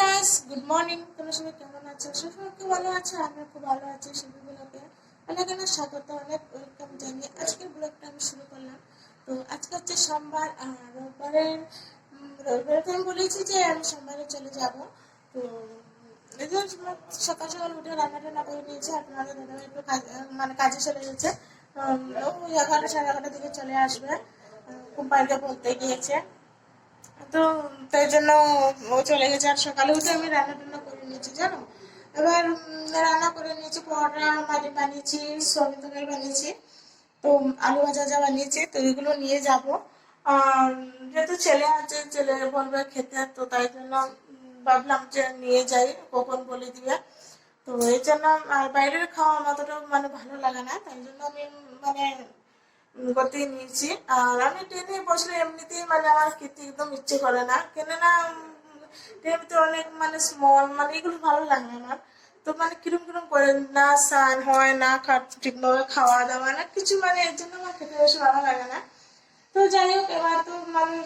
Guys good morning তোমরা সবাই কেমন আছো? সবাই খুব ভালো আছে আমরা খুব ভালো আছি সেগুলোকে অনেক অনেক স্বাগত, অনেক ওয়েলকাম জানিয়ে আজকের ব্লগটা আমি শুরু করলাম। তো আজকে হচ্ছে সোমবার, আর রবিবারের রবিবারে তো আমি বলেছি যে আমি সোমবারে চলে যাব। তো যে সকাল সকাল উঠে রান্না টান্না করে নিয়েছি আপনাদের দাদা একটু মানে কাজে চলে গেছে। ওই এগারোটা, সাড়ে এগারোটার দিকে চলে আসবে কোম্পানিতে বলতে গিয়েছে। তো তাই জন্য ও চলে গেছে। আর সকালে উঠে আমি রান্না টান্না করে নিয়েছি, জানো? এবার রান্না করে নিয়েছি, পরোটা, মাটি বানিয়েছি সয়াবিন তরকারি বানিয়েছি, তো আলু ভাজা যা বানিয়েছি, তো এগুলো নিয়ে যাব। আর যেহেতু ছেলে আছে, ছেলে বলবে খেতে, তো তাই জন্য ভাবলাম যে নিয়ে যাই, কখন বলে দিবে। তো এই জন্য, আর বাইরের খাওয়া অতটা মানে ভালো লাগে না, তাই জন্য আমি মানে করতে নিয়েছি। আর আমি ট্রেনে বসলে এমনিতেই মানে আমার খেতে একদম ইচ্ছে করে না। কেননা ট্রেনতে অনেক মানে স্মল মানে এগুলো ভালো লাগে আমার তো মানে কিরম কিরম করে না স্নান হয়, না ঠিকভাবে খাওয়া দাওয়া, না কিছু মানে এর জন্য আমার খেতে বেশি ভালো লাগে না। তো যাই হোক, এবার তো মানে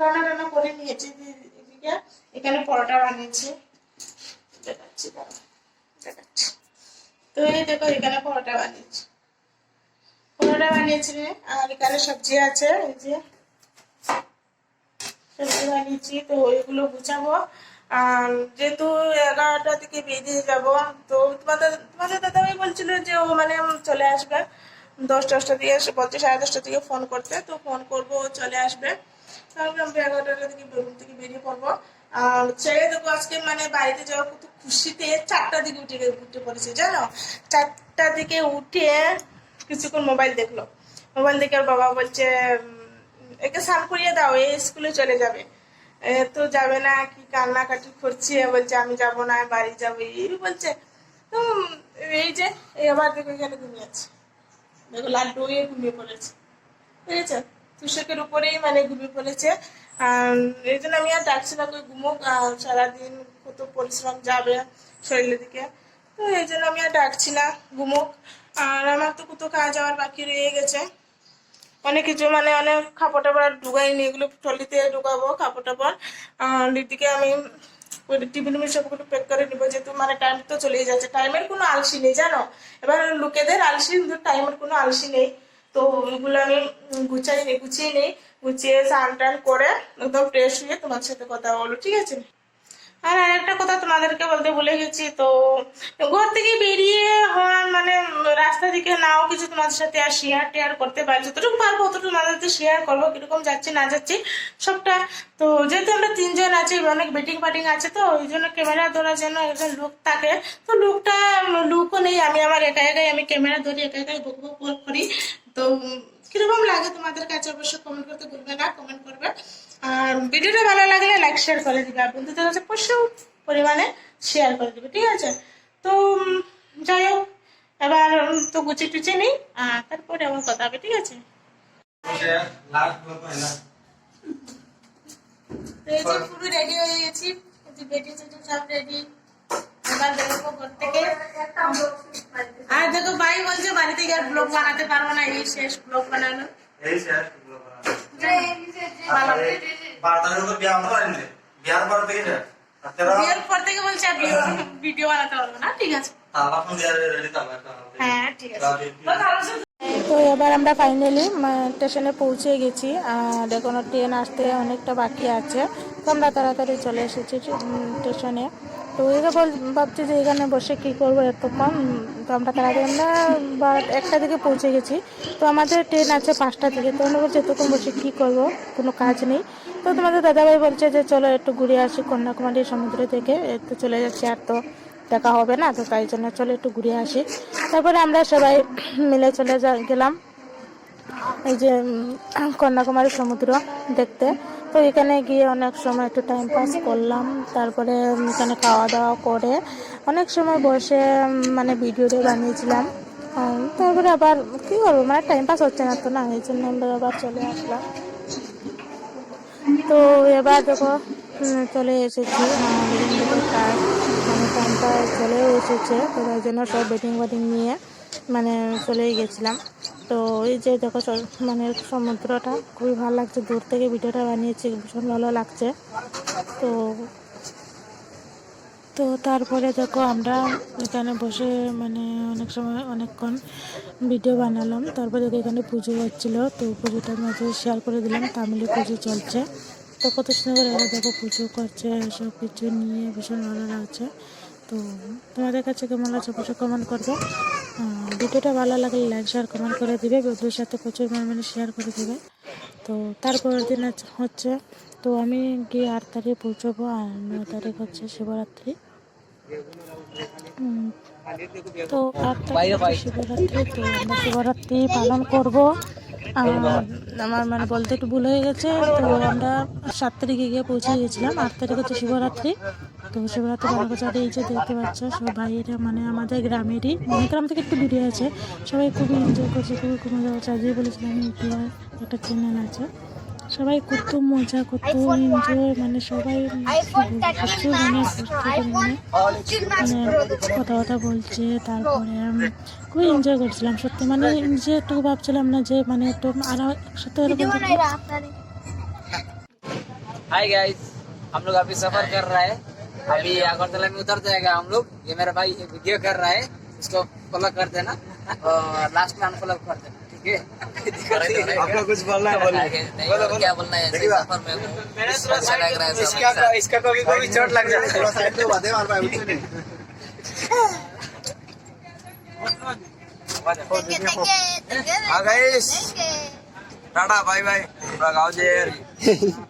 রান্না টান্না করে নিয়েছি এদিকে এখানে পরোটা বানিয়েছি। দেখাচ্ছি দেখাচ্ছি। তো এই দেখো, এখানে পরোটা বানিয়েছি। পরোটা বানিয়েছি আর এখানে সবজি আছে, এই যে। সবজি বানিয়েছি, তো এগুলো গুছাবো। যেহেতু এগারোটা থেকে বেরিয়ে যাব, তো তোমাদের তোমাদের দাদাভাই বলছিল যে ও মানে চলে আসবে। দশ দশটা থেকে বলছে সাড়ে দশটা থেকে ফোন করতে, তো ফোন করব, ও চলে আসবে। তাহলে আমরা এগারোটা থেকে বেরোন থেকে বেরিয়ে পড়ব। আর ছেড়ে দেবো আজকে মানে বাড়িতে যাওয়ার কত খুশিতে চারটার দিকে উঠে উঠে পড়েছে, জানো? চারটার দিকে উঠে কিছুক্ষণ মোবাইল দেখল। মোবাইল দেখে ওর বাবা বলছে একে স্নান করিয়ে দাও এই স্কুলে চলে যাবে। তো যাবে না, কি কান্নাকাটি করছে বলছে, আমি যাব না বাড়ি যাব। এই বলছে। তো এই যে, এই আবার দেখো এখানে ঘুমিয়ে আছে। দেখো লাড্ডু হয়ে ঘুমিয়ে পড়েছে। বুঝেছ? তুষকের উপরেই মানে ঘুমিয়ে পড়েছে। এই জন্য আমি আর ডাকছি না তুই ঘুমুক সারাদিন কত পরিশ্রম যাবে শরীরের দিকে। তো এই জন্য আমি আর ডাকছি না, ঘুমুক। আর আমার তো কত কাজ যাওয়ার বাকি রয়ে গেছে। অনেক কিছু মানে অনেক কাপড় টাপড় ঢুকাইনি এগুলো ট্রলিতে ঢুকাবো কাপড় টাপড়। আর দিদিকে আমি টিফিন সবগুলো প্যাক করে নিবো, যেহেতু মানে টাইম তো চলেই যাচ্ছে। টাইমের কোনো আলসি নেই, জানো? এবার লোকেদের আলসি, কিন্তু টাইমের কোনো আলসি নেই। তো ওইগুলো আমি গুছাই নেই গুছিয়ে নেই গুছিয়ে স্নান টান করে একদম ফ্রেশ হয়ে তোমার সাথে কথা বলো ঠিক আছে? আর আরেকটা কথা তোমাদেরকে বলতে ভুলে গেছি, তো ঘর থেকে বেরিয়ে হওয়ার মানে রাস্তা দিকে নাও কিছু তোমাদের সাথে আর শেয়ার টেয়ার করতে পারি, যতটুকু পারব অতটুকু তোমাদের সাথে শেয়ার করব, কীরকম যাচ্ছি না যাচ্ছি সবটা। তো যেহেতু আমরা তিনজন আছি, অনেক বেটিং ফাটিং আছে, তো ওই জন্য ক্যামেরা ধরার জন্য একজন লুক থাকে। তো লুকটা, লুকও নেই, আমি আমার একা একাই, আমি ক্যামেরা ধরি একা একাই বক করি। তো কীরকম লাগে তোমাদের কাছে অবশ্যই কমেন্ট করতে ভুলবে না কমেন্ট করবে। আর ভিডিওটা ভালো লাগলে লাইক শেয়ার করে দিবে। আর বন্ধুদের কাছে প্রচুর পরিমাণে শেয়ার করে দিবে ঠিক আছে? তো যাই হোক এবার তো গুছি টুচি নিই আর তারপরে আমার কথা হবে ঠিক আছে? পুরো রেডি হয়ে গেছি। এই বেটি চেটি সব রেডি এবার দেখো ঘর থেকে। আর দেখো ভাই বলছে বাড়িতে গিয়ে ব্লগ বানাতে পারব না এই শেষ ব্লগ বানানো। এই শেষ এগুলো বানানো। বিয়ার পর থেকে বিয়ের পর থেকে বলছে ভিডিও বানাতে পারব না ঠিক আছে। হ্যাঁ ঠিক আছে। তো এবার আমরা ফাইনালি স্টেশনে পৌঁছে গেছি। আর ট্রেন আসতে অনেকটা বাকি আছে। তো আমরা তাড়াতাড়ি চলে এসেছি উম, স্টেশনে তো একে বল ভাবছি যে এখানে বসে কী করব এত কম তো আমরা তাড়াতাড়ি আমরা বা একটা দিকে পৌঁছে গেছি। তো আমাদের ট্রেন আছে পাঁচটা থেকে তো আমরা বলছি, এতক্ষণ বসে কী করব? কোনো কাজ নেই। তো তোমাদের দাদাভাই বলছে যে, চলো একটু ঘুরে আসি কন্যাকুমারী সমুদ্র থেকে। তো চলে যাচ্ছি, আর তো দেখা হবে না, তো তাই জন্য চলো একটু ঘুরে আসি। তারপরে আমরা সবাই মিলে চলে যা গেলাম। এই যে কন্যাকুমারী সমুদ্র দেখতে। তো এখানে গিয়ে অনেক সময় একটু টাইম পাস করলাম। তারপরে এখানে খাওয়া দাওয়া করে অনেক সময় বসে মানে ভিডিওটা বানিয়েছিলাম। তারপরে আবার কী করব? মানে টাইম পাস হচ্ছে না তো না, এই জন্য আমরা আবার চলে আসলাম। তো এবার দেখো চলে এসেছি। টাইমটা চলেও এসেছে। তো তাই জন্য সব বেটিং বেটিং নিয়ে মানে চলেই গেছিলাম। তো এই যে দেখো মানে সমুদ্রটা খুবই ভালো লাগছে। দূর থেকে ভিডিওটা বানিয়েছি, ভীষণ ভালো লাগছে। তো তো তারপরে দেখো আমরা এখানে বসে মানে অনেক সময়, অনেকক্ষণ ভিডিও বানালাম। তারপরে দেখো এখানে পুজো হচ্ছিল, তো পুজোটার মাঝে শেয়ার করে দিলাম তামিলি পুজো চলছে। তো কত সুন্দর এরা দেখো পুজো করছে, সব কিছু নিয়ে ভীষণ ভালো লাগছে। তো তোমাদের কাছে কেমন লাগছে অবশ্যই কমেন্ট করবে। ভিডিওটা ভালো লাগলে লাইক শেয়ার কমেন্ট করে দিবে। বন্ধুদের সাথে প্রচুর পরিমাণে শেয়ার করে দিবে। তো তারপরের দিন হচ্ছে তো আমি গিয়ে আট তারিখ পৌঁছবো আর নয় তারিখ হচ্ছে শিবরাত্রি। তো আট তারিখ শিবরাত্রি তো আমরা শিবরাত্রি পালন করব। আমার মানে বলতে একটু ভুল হয়ে গেছে তো আমরা সাত তারিখে গিয়ে পৌঁছে গেছিলাম আট তারিখ হচ্ছে শিবরাত্রি। তো শিবরাত্রি পালন করছে আর এই যে দেখতে পাচ্ছ সব ভাইয়েরা মানে আমাদের গ্রামেরই মানে গ্রাম থেকে একটু দূরে আছে সবাই খুবই এনজয় করছে খুবই খুব মজা করছে আজকে বলেছিলাম ইউটিউবার একটা চ্যানেল আছে সবাই কত মজা কত এনজয় মানে সবাই প্রচুর মানে প্রচুর মানে মানে কথা কথা বলছে তারপরে উম, খুবই এনজয় করছিলাম সত্যি মানে নিজে একটু ভাবছিলাম না যে মানে একটু আরো একসাথে এরকম থাকলে हाय गाइस हम लोग अभी सफर कर रहा है अभी अगरतला में उतर जाएगा हम लोग। ये मेरा भाई ये वीडियो कर रहा है इसको फॉलो कर देना और लास्ट में अनफॉलो कर देना आपको कुछ बोलना है? बोलिए। नहीं क्या बोलना है? ऐसे सफ़र में लग रहा इसका इसका कभी कभी चोट लग जाता है थोड़ा साइड पे बात भाई उठने नहीं। Guys tata bye bye. पूरा गाँव जे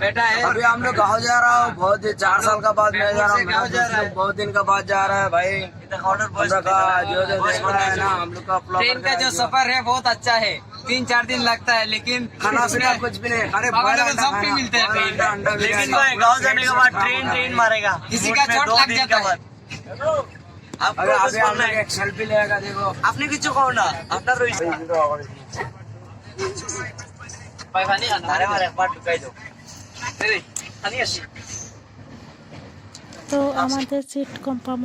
बेटा है अभी हम लोग गाँव जा रहा हूँ बहुत ही चार साल का बाद मैं जा रहा हूँ गाँव जा रहा है बहुत दिन का बाद जा रहा है भाई हम लोग का जो जो देख रहा है ना हम लोग का ब्लॉगर ट्रेन का है, जो सफर है बहुत अच्छा है तीन चार दिन लगता है लेकिन खाना पीना कुछ भी नहीं अरे बाबा बड़ा लोग अंडा सब भी खाना, मिलते हैं बड़ा ट्रेन अंडा अंडा लेकिन बिरयानी। गाँव जाने के बाद ट्रेन ट्रेन मारेगा किसी का चोट लग जाता है अरे अभी हम लोग एक सेल्फी लेगा देखो আপনি কিছু কও না আপনার রয়েছে পায়খানি খানা আরে আমার একবার ঢুকাই দাও এই, আমি আসি তো আমাদের সিট কনফার্ম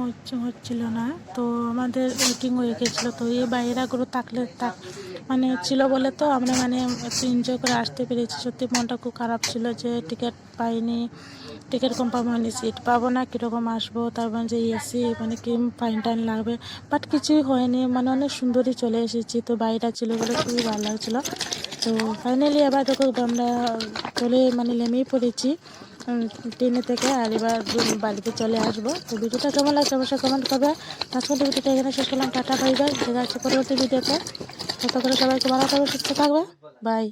হচ্ছিল না। তো আমাদের ওয়েটিং হয়ে গেছিল। তো এই বাইরাগুলো থাকলে থাক মানে ছিল বলে তো আমরা মানে একটু এনজয় করে আসতে পেরেছি। সত্যি মনটা খুব খারাপ ছিল যে টিকিট পাইনি। টিকিট কনফার্ম হয়নি সিট পাবো না, কীরকম আসব? তারপর যে এসি মানে কি ফাইন টাইন লাগবে। বাট কিছুই হয়নি। মানে অনেক সুন্দরই চলে এসেছি। তো বাইরা ছিল বলে খুবই ভালো লাগছিল। তো ফাইনালি আবার দেখো আমরা চলে মানে নেমেই পড়েছি ট্রেনে থেকে, আর এবার বাড়িতে চলে আসব। তো ভিডিওটা কেমন লাগছে অবশ্যই কমেন্ট করবে। আজকের ভিডিওটা এখানে শেষ করলাম। টাটা বাই বাই দেখা যাচ্ছে পরবর্তী ভিডিওতে। তত করে সবাইকে ভালো থাকবে সুস্থ থাকবে বাই